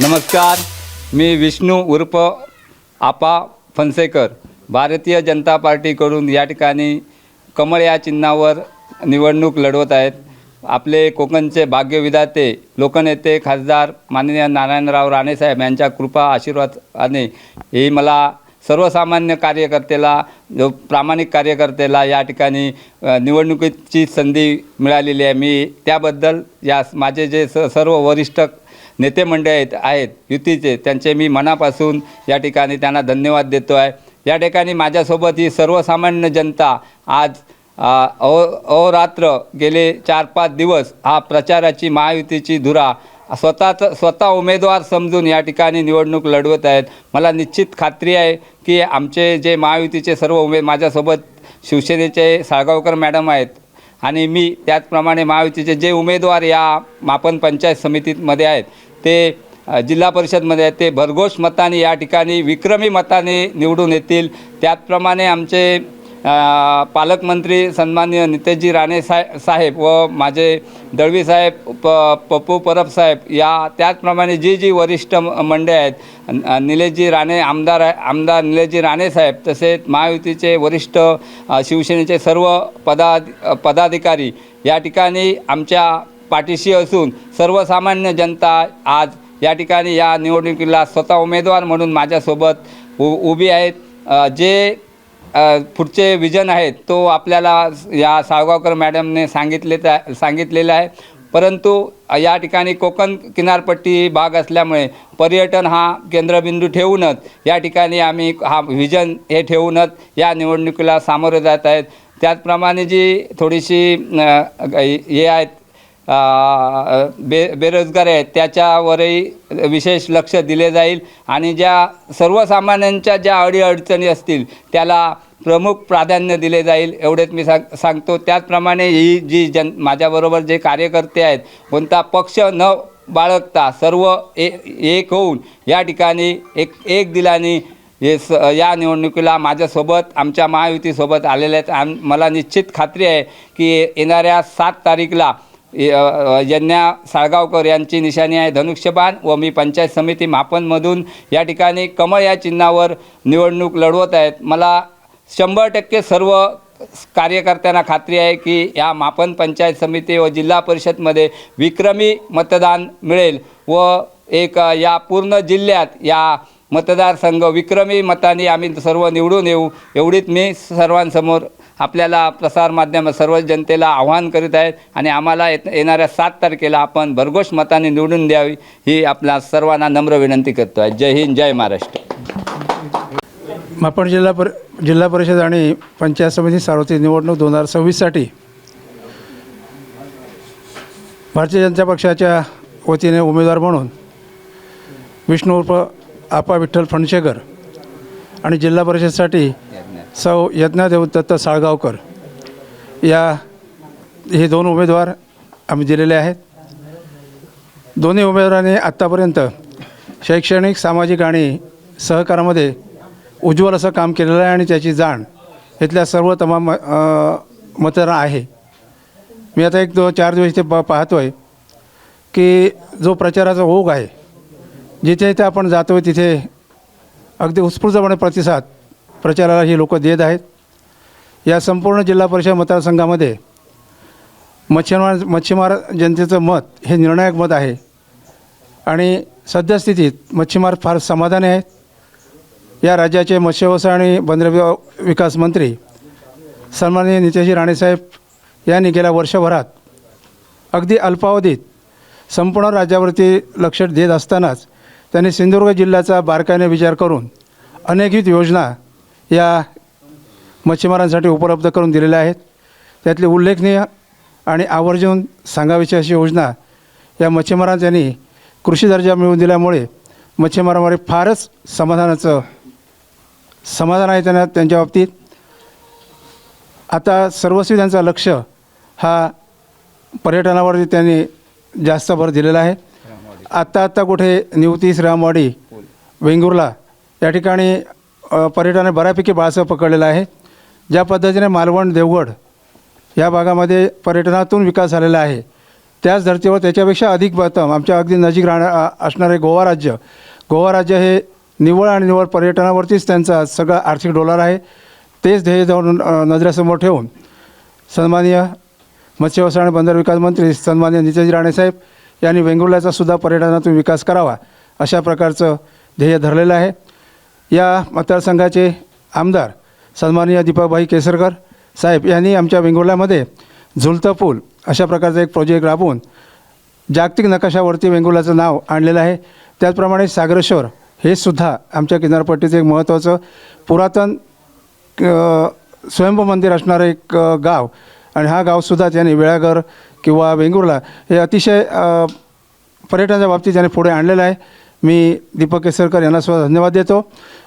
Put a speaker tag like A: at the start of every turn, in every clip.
A: नमस्कार मी विष्णू उर्फ आपा फणसेकर. भारतीय जनता पार्टीकडून या ठिकाणी कमळ या चिन्हावर निवडणूक लढवत आहेत. आपले कोकणचे भाग्यविधाते लोकनेते खासदार माननीय नारायणराव राणेसाहेब यांच्या कृपा आशीर्वादाने ही मला सर्वसामान्य कार्यकर्त्याला जो प्रामाणिक कार्यकर्त्याला या ठिकाणी निवडणुकीची संधी मिळालेली आहे. मी त्याबद्दल या माझे जे स सर्व वरिष्ठ नेते मंडळी आहेत आहेत युतीचे त्यांचे मी मनापासून या ठिकाणी त्यांना धन्यवाद देतो आहे. या ठिकाणी माझ्यासोबत ही सर्वसामान्य जनता आज अहोरात्र गेले चार पाच दिवस हा प्रचाराची महायुतीची धुरा स्वतःच स्वतः उमेदवार समजून या ठिकाणी निवडणूक लढवत आहेत. मला निश्चित खात्री आहे की आमचे जे महायुतीचे सर्व उमेद माझ्यासोबत शिवसेनेचे साळगावकर मॅडम आहेत आणि मी त्याचप्रमाणे महायुतीचे जे उमेदवार या मापन पंचायत समितीमध्ये आहेत ते जिल्हा परिषदमध्ये आहेत. ते भरघोष मताने या ठिकाणी विक्रमी मताने निवडून येतील. त्याचप्रमाणे आमचे पालकमंत्री सन्माननीय नितेशजी राणे सा साहेब व माझे दळवी साहेब प पप्पू परब साहेब या त्याचप्रमाणे जी जी वरिष्ठ मंडळे मंडळी आहेत अ, निलेशजी राणे आमदार आहे आमदार निलेशजी राणे साहेब तसेच महायुतीचे वरिष्ठ शिवसेनेचे सर्व पदा पदाधिकारी या ठिकाणी आमच्या पाठीशी असून सर्वसामान्य जनता आज या ठिकाणी या निवडणुकीला स्वतः उमेदवार म्हणून माझ्यासोबत उ उभी आहेत. जे पुढचे विजन आहेत तो आपल्याला या साळगावकर मॅडमने सांगितले सांगितलेलं आहे. परंतु या ठिकाणी कोकण किनारपट्टी भाग असल्यामुळे पर्यटन हा केंद्रबिंदू ठेवूनच या ठिकाणी आम्ही हा विजन हे ठेवूनच या निवडणुकीला सामोरे जात आहेत. त्याचप्रमाणे जी थोडीशी हे आहेत बे बेरोजगार आहेत त्याच्यावरही विशेष लक्ष दिले जाईल. आणि ज्या सर्वसामान्यांच्या ज्या अडीअडचणी असतील त्याला प्रमुख प्राधान्य दिले जाईल एवढेच मी सांग सांगतो. त्याचप्रमाणे ही जी जन माझ्याबरोबर जे कार्यकर्ते आहेत कोणता पक्ष न बाळगता सर्व ए एक होऊन या ठिकाणी एक एक दिलाने हे स या निवडणुकीला माझ्यासोबत आमच्या महायुतीसोबत आलेल्या आहेत. आम मला निश्चित खात्री आहे की येणाऱ्या सात तारीखला यज्ञा साळगावकर यांची निशाणी आहे. धनुष्यबाण व मी पंचायत समिती मापनमधून या ठिकाणी कमळ या चिन्हावर निवडणूक लढवत आहेत. मला शंभर टक्के सर्व कार्यकर्त्यांना खात्री आहे की या मापन पंचायत समिती व जिल्हा परिषदमध्ये विक्रमी मतदान मिळेल व एक या पूर्ण जिल्ह्यात या मतदारसंघ विक्रमी मताने आम्ही सर्व निवडून येऊ. एवढीच मी सर्वांसमोर आपल्याला प्रसारमाध्यम सर्व जनतेला आव्हान करीत आहेत आणि आम्हाला येत येणाऱ्या सात तारखेला आपण भरघोष मताने निवडून द्यावी ही आपला सर्वांना नम्र विनंती करतो आहे. जय हिंद जय महाराष्ट्र.
B: मापण जिल्हा पर जिल्हा परिषद आणि पंचायत समिती सार्वत्रिक निवडणूक दोन हजार सव्वीससाठी भारतीय जनता पक्षाच्या वतीने उमेदवार म्हणून विष्णू उर्फ आपा विठ्ठल फणशेकर आणि जिल्हा परिषदसाठी सौ यज्ञादेव दत्त साळगावकर या हे दोन उमेदवार आम्ही दिलेले आहेत. दोन्ही उमेदवारांनी आत्तापर्यंत शैक्षणिक सामाजिक आणि सहकारामध्ये उज्ज्वल असं काम केलेलं आहे आणि त्याची जाण इथल्या सर्व तमाम मतदार आहे. मी आता एक दो चार दिवस इथे प पाहतो आहे की जो प्रचाराचा ओघ आहे जिथे इथे आपण जातो आहे तिथे अगदी उत्स्फूर्तपणे प्रतिसाद प्रचाराला ही लोक देत आहेत. या संपूर्ण जिल्हा परिषद मतदारसंघामध्ये मच्छीमार मच्छीमार जनतेचं मत हे निर्णायक मत आहे. आणि सद्यस्थितीत मच्छीमार फार समाधानी आहेत. या राज्याचे मत्स्यव्यवसाय आणि बंदर विकास मंत्री सन्माननीय नितेशजी राणेसाहेब यांनी गेल्या वर्षभरात अगदी अल्पावधीत संपूर्ण राज्यावरती लक्ष देत असतानाच त्यांनी सिंधुदुर्ग जिल्ह्याचा बारकाईने विचार करून अनेकविध योजना या मच्छीमारांसाठी उपलब्ध करून दिलेल्या आहेत. त्यातली उल्लेखनीय आणि आवर्जून सांगावीची अशी योजना या मच्छीमारांना त्यांनी कृषी दर्जा मिळवून दिल्यामुळे मच्छीमारांवर फारच समाधानाचं समाधान आहे त्यांना त्यांच्या बाबतीत. आता सर्वस्वी त्यांचं लक्ष हा पर्यटनावरती त्यांनी जास्त भर दिलेला आहे. आत्ता आत्ता कुठे निवती श्रामवाडी वेंगुर्ला या ठिकाणी पर्यटनाने बऱ्यापैकी बाळसं पकडलेलं आहे. ज्या पद्धतीने मालवण देवगड या भागामध्ये पर्यटनातून विकास झालेला आहे त्याच धर्तीवर त्याच्यापेक्षा अधिक प्रथम आमच्या अगदी नजीक राहणार असणारे गोवा राज्य. गोवा राज्य हे निवळ आणि निवळ पर्यटनावरतीच त्यांचा सगळा आर्थिक डोलार आहे. तेच ध्येय जाऊन नजरेसमोर ठेवून सन्माननीय मत्स्यव्यवसाय आणि बंदर विकास मंत्री सन्माननीय नितेश राणेसाहेब यांनी वेंगुर्ल्याचा सुद्धा पर्यटनातून विकास करावा अशा प्रकारचं ध्येय धरलेलं आहे. या मतदारसंघाचे आमदार सन्माननीय दीपकभाई केसरकर साहेब यांनी आमच्या वेंगुर्ल्यामध्ये झुलतं पूल अशा प्रकारचा एक प्रोजेक्ट राबवून जागतिक नकाशावरती वेंगुर्ल्याचं नाव आणलेलं आहे. त्याचप्रमाणे सागरेश्वर हे सुद्धा आमच्या किनारपट्टीचं एक महत्त्वाचं पुरातन स्वयंभू मंदिर असणारं एक गाव. आणि हा गावसुद्धा त्याने वेळागर किंवा वेंगुर्ला हे अतिशय पर्यटनाच्या बाबतीत त्याने पुढे आणलेलं आहे. मी दीपक केसरकर यांना सुद्धा धन्यवाद देतो.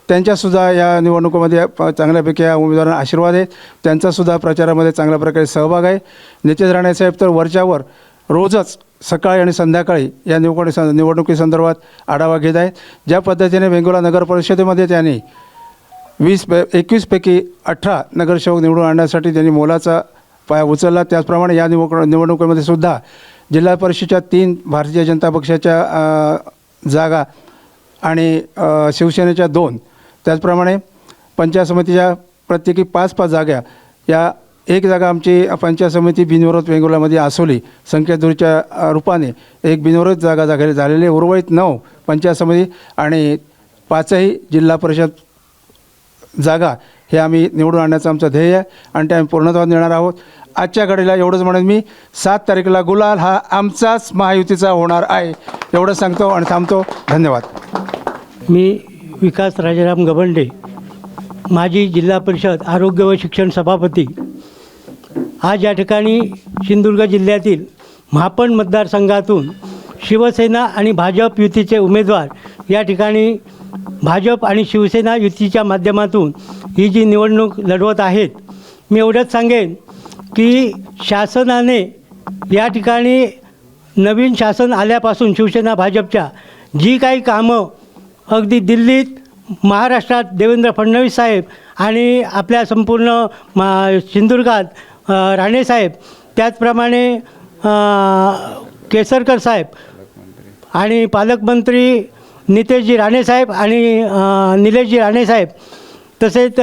B: त्यांच्यासुद्धा या निवडणुकीमध्ये चांगल्यापैकी या उमेदवारांना आशीर्वाद आहे. त्यांचासुद्धा प्रचारामध्ये चांगल्या प्रकारे सहभाग आहे. नितेश राणेसाहेब तर वरच्यावर रोजच सकाळी आणि संध्याकाळी या निवडणुकी सं निवडणुकीसंदर्भात आढावा घेत आहेत. ज्या पद्धतीने वेंगुर्ला नगर परिषदेमध्ये त्यांनी वीस पे एकवीसपैकी अठरा नगरसेवक निवडून आणण्यासाठी त्यांनी मोलाचा पाया उचलला. त्याचप्रमाणे या निवड निवडणुकीमध्ये सुद्धा जिल्हा परिषदेच्या तीन भारतीय जनता पक्षाच्या जागा आणि शिवसेनेच्या दोन त्याचप्रमाणे पंचायत समितीच्या प्रत्येकी पाच पाच जागा या एक जागा आमची पंचायत समिती बिनविरोध वेंगुर्ल्यामध्ये आसोली संख्यादुरीच्या रूपाने एक बिनविरोध जागा जागे झालेली उर्वरित नऊ पंचायत समिती आणि पाचही जिल्हा परिषद जागा हे आम्ही निवडून आणण्याचं आमचं ध्येय आहे आणि ते आम्ही पूर्णत्वात नेणार आहोत. आजच्या घडीला एवढंच म्हणून मी सात तारखेला गुलाल हा आमचाच महायुतीचा होणार आहे. एवढं सांगतो आणि थांबतो. धन्यवाद.
C: मी विकास राजाराम गवंडे माजी जिल्हा परिषद आरोग्य व शिक्षण सभापती. आज या ठिकाणी सिंधुदुर्ग जिल्ह्यातील महापण मतदारसंघातून शिवसेना आणि भाजप युतीचे उमेदवार या ठिकाणी भाजप आणि शिवसेना युतीच्या माध्यमातून ही जी निवडणूक लढवत आहेत मी एवढंच सांगेन की शासनाने या ठिकाणी नवीन शासन आल्यापासून शिवसेना भाजपच्या जी काही कामं अगदी दिल्लीत महाराष्ट्रात देवेंद्र फडणवीस साहेब आणि आपल्या संपूर्ण मा सिंधुदुर्गात राणे राणेसाहेब त्याचप्रमाणे केसरकर साहेब आणि पालकमंत्री नितेशजी राणेसाहेब आणि निलेशजी राणेसाहेब तसेच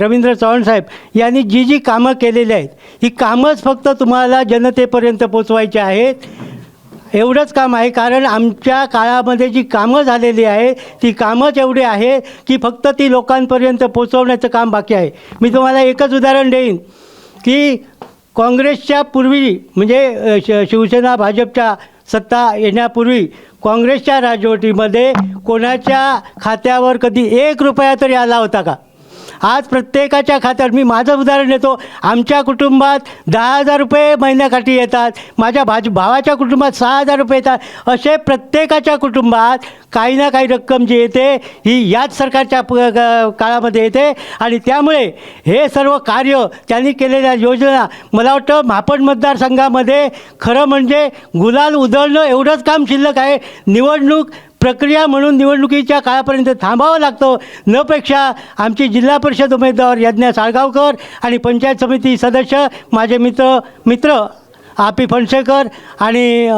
C: रवींद्र चव्हाण साहेब यांनी जी जी कामं केलेली आहेत ही कामंच फक्त तुम्हाला जनतेपर्यंत पोचवायची आहेत. एवढंच काम आहे कारण आमच्या काळामध्ये जी कामं झालेली आहे ती कामंच एवढी आहे की फक्त ती लोकांपर्यंत पोचवण्याचं काम बाकी आहे. मी तुम्हाला एकच उदाहरण देईन की काँग्रेसच्या पूर्वी म्हणजे श शिवसेना भाजपच्या सत्ता येण्यापूर्वी काँग्रेसच्या राजवटीमध्ये कोणाच्या खात्यावर कधी एक रुपया तरी आला होता का? आज प्रत्येकाच्या खात्यात मी माझं उदाहरण देतो. आमच्या कुटुंबात दहा हजार रुपये महिन्याकाठी येतात. माझ्या भाज भावाच्या कुटुंबात सहा हजार रुपये येतात. असे प्रत्येकाच्या कुटुंबात काही ना काही रक्कम जी येते ही याच सरकारच्या प काळामध्ये येते. आणि त्यामुळे हे सर्व कार्य त्यांनी केलेल्या योजना मला वाटतं महापण मतदारसंघामध्ये खरं म्हणजे गुलाल उधळणं एवढंच काम शिल्लक आहे. निवडणूक प्रक्रिया म्हणून निवडणुकीच्या काळापर्यंत थांबावं लागतं. नपेक्षा आमची जिल्हा परिषद उमेदवार यज्ञा साळगावकर आणि पंचायत समिती सदस्य माझे मित्र मित्र आपी फणसेकर आणि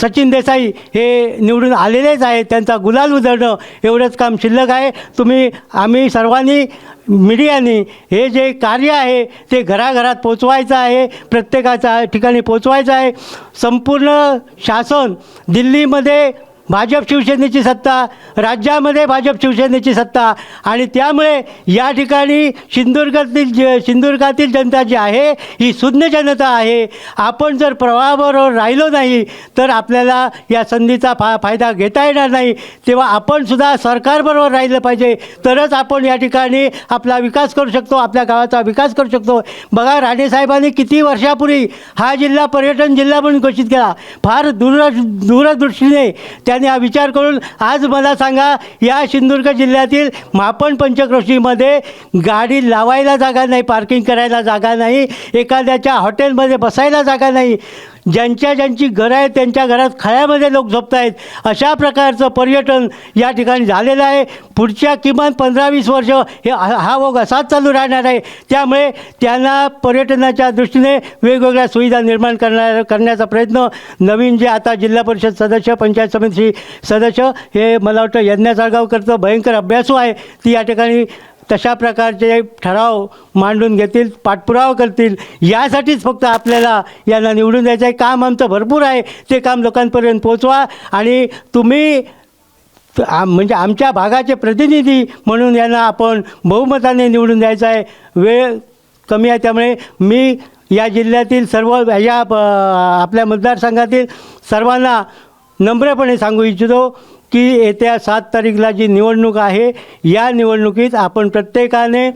C: सचिन देसाई हे निवडून आलेलेच आहेत. त्यांचा गुलाल उधळणं एवढंच काम शिल्लक आहे. तुम्ही आम्ही सर्वांनी मीडियानी हे जे कार्य आहे ते घराघरात पोचवायचं आहे. प्रत्येकाच्या ठिकाणी पोचवायचं आहे. संपूर्ण शासन दिल्लीमध्ये भाजप शिवसेनेची सत्ता राज्यामध्ये भाजप शिवसेनेची सत्ता आणि त्यामुळे या ठिकाणी सिंधुदुर्गातील ज सिंधुदुर्गातील जनता जी आहे ही शून्य जनता आहे. आपण जर प्रवाहाबरोबर राहिलो नाही तर आपल्याला या संधीचा फा फायदा घेता येणार नाही. तेव्हा आपणसुद्धा सरकारबरोबर राहिलं पाहिजे. तरच आपण या ठिकाणी आपला विकास करू शकतो आपल्या गावाचा विकास करू शकतो. बघा राणेसाहेबांनी किती वर्षापूर्वी हा जिल्हा पर्यटन जिल्हा म्हणून घोषित केला. फार दूर दूरदृष्टीने त्या त्यांनी हा विचार करून आज मला सांगा या सिंधुदुर्ग जिल्ह्यातील मापण पंचक्रोशीमध्ये गाडी लावायला जागा नाही पार्किंग करायला जागा नाही एखाद्याच्या हॉटेलमध्ये बसायला जागा नाही. ज्यांच्या ज्यांची घरं आहेत त्यांच्या घरात खळ्यामध्ये लोक झोपत आहेत अशा प्रकारचं पर्यटन या ठिकाणी झालेलं आहे. पुढच्या किमान पंधरा वीस वर्ष हे हा हा ओघ असाच चालू राहणार आहे. त्यामुळे त्यांना पर्यटनाच्या दृष्टीने वेगवेगळ्या सुविधा निर्माण करणार करण्याचा प्रयत्न नवीन जे आता जिल्हा परिषद सदस्य पंचायत समिती सदस्य हे मला वाटतं यज्ञ करतं भयंकर अभ्यासू आहे. ती या ठिकाणी तशा प्रकारचे ठराव मांडून घेतील पाठपुरावा करतील. यासाठीच फक्त आपल्याला यांना निवडून द्यायचं आहे. काम आमचं भरपूर आहे. ते काम लोकांपर्यंत पोचवा आणि तुम्ही आम- म्हणजे आमच्या भागाचे प्रतिनिधी म्हणून यांना आपण बहुमताने निवडून द्यायचं आहे. वेळ कमी आहे त्यामुळे मी या जिल्ह्यातील सर्व या आपल्या मतदारसंघातील सर्वांना नम्रपणे सांगू इच्छितो. की येत्या सात तारीखला जी निवडणूक आहे या निवडणुकीत आपण प्रत्येकाने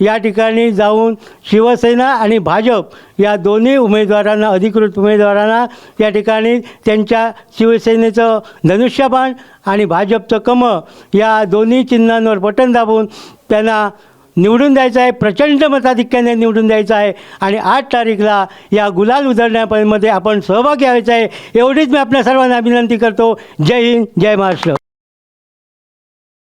C: या ठिकाणी जाऊन शिवसेना आणि भाजप या दोन्ही उमेदवारांना अधिकृत उमेदवारांना या ठिकाणी त्यांच्या शिवसेनेचं धनुष्यबाण आणि भाजपचं कमळ या दोन्ही चिन्हांवर बटन दाबून त्यांना निवडून द्यायचं आहे प्रचंड मताधिक्याने निवडून द्यायचं आहे आणि आठ तारीखला या गुलाल उधळण्यामध्ये आपण सहभागी घ्यायचा आहे. एवढीच मी आपल्या सर्वांना विनंती करतो. जय हिंद जय महाराष्ट्र.